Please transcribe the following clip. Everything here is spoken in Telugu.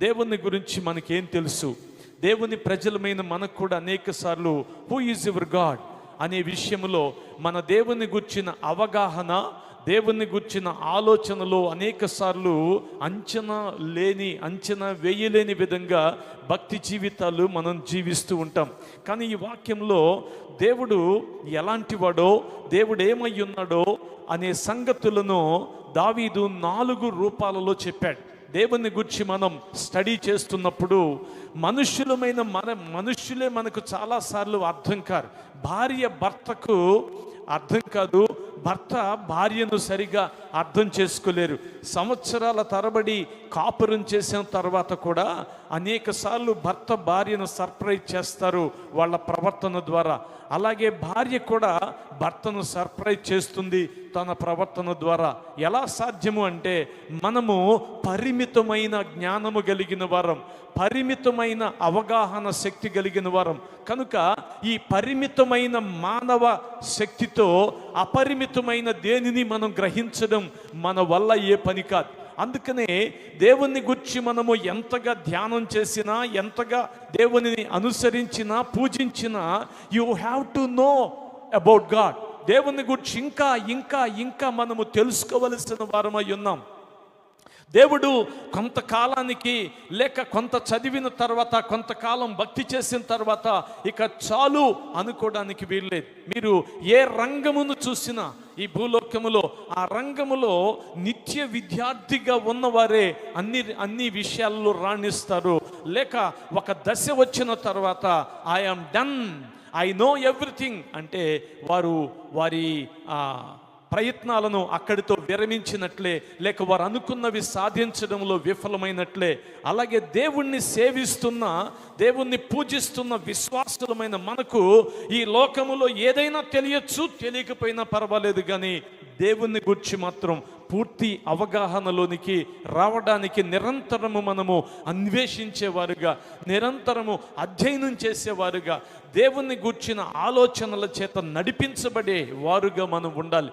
దేవుని గురించి మనకేం తెలుసు? దేవుని ప్రజలమైన మనకు కూడా అనేక సార్లు హూ ఈజ్ యువర్ గాడ్ అనే విషయంలో మన దేవుని గుర్చిన అవగాహన దేవుని గుర్చిన ఆలోచనలో అనేక సార్లు అంచనా లేని అంచనా వేయలేని విధంగా భక్తి జీవితాలు మనం జీవిస్తూ ఉంటాం. కానీ ఈ వాక్యంలో దేవుడు ఎలాంటివాడో దేవుడు ఏమై ఉన్నాడో అనే సంగతులను దావీదు నాలుగు రూపాలలో చెప్పాడు. దేవుని గురించి మనం స్టడీ చేస్తున్నప్పుడు మనుష్యులమైన మన మనుష్యులే మనకు చాలాసార్లు అర్థం కారు. భార్య భర్తకు అర్థం కాదు భర్త భార్యను సరిగా అర్థం చేసుకోలేరు. సంవత్సరాల తరబడి కాపురం చేసిన తర్వాత కూడా అనేక సార్లు భర్త భార్యను సర్ప్రైజ్ చేస్తారు వాళ్ళ ప్రవర్తన ద్వారా. అలాగే భార్య కూడా భర్తను సర్ప్రైజ్ చేస్తుంది తన ప్రవర్తన ద్వారా. ఎలా సాధ్యము అంటే మనము పరిమితమైన జ్ఞానము కలిగిన వారం పరిమితమైన అవగాహన శక్తి కలిగిన వారం. కనుక ఈ పరిమితమైన మానవ శక్తితో అపరిమితమైన దేనిని మనం గ్రహించడం మన వల్ల ఏ పని కాదు. అందుకనే దేవుణ్ణి గుర్చి మనము ఎంతగా ధ్యానం చేసినా ఎంతగా దేవునిని అనుసరించినా పూజించినా you have to know about God దేవుని గురించి ఇంకా ఇంకా ఇంకా మనము తెలుసుకోవలసిన వారమై ఉన్నాం. దేవుడు కొంతకాలానికి లేక కొంత చదివిన తర్వాత కొంతకాలం భక్తి చేసిన తర్వాత ఇక చాలు అనుకోవడానికి వీల్లేదు. మీరు ఏ రంగమును చూసినా ఈ భూలోకములో ఆ రంగములో నిత్య విద్యార్థిగా ఉన్నవారే అన్ని అన్ని విషయాల్లో రాణిస్తారు. లేక ఒక దశ వచ్చిన తర్వాత I'm done I know everything అంటే వారు వారి ప్రయత్నాలను అక్కడితో విరమించినట్లే లేక వారు అనుకున్నవి సాధించడంలో విఫలమైనట్లే అలాగే దేవుణ్ణి సేవిస్తున్న దేవుణ్ణి పూజిస్తున్న విశ్వాసులమైన మనకు ఈ లోకములో ఏదైనా తెలియచ్చు తెలియకపోయినా పర్వాలేదు కానీ దేవుణ్ణి గురించి మాత్రం పూర్తి అవగాహనలోనికి రావడానికి నిరంతరము మనము అన్వేషించేవారుగా నిరంతరము అధ్యయనం చేసేవారుగా దేవుణ్ణి గూర్చిన ఆలోచనల చేత నడిపించబడే వారుగా మనం ఉండాలి.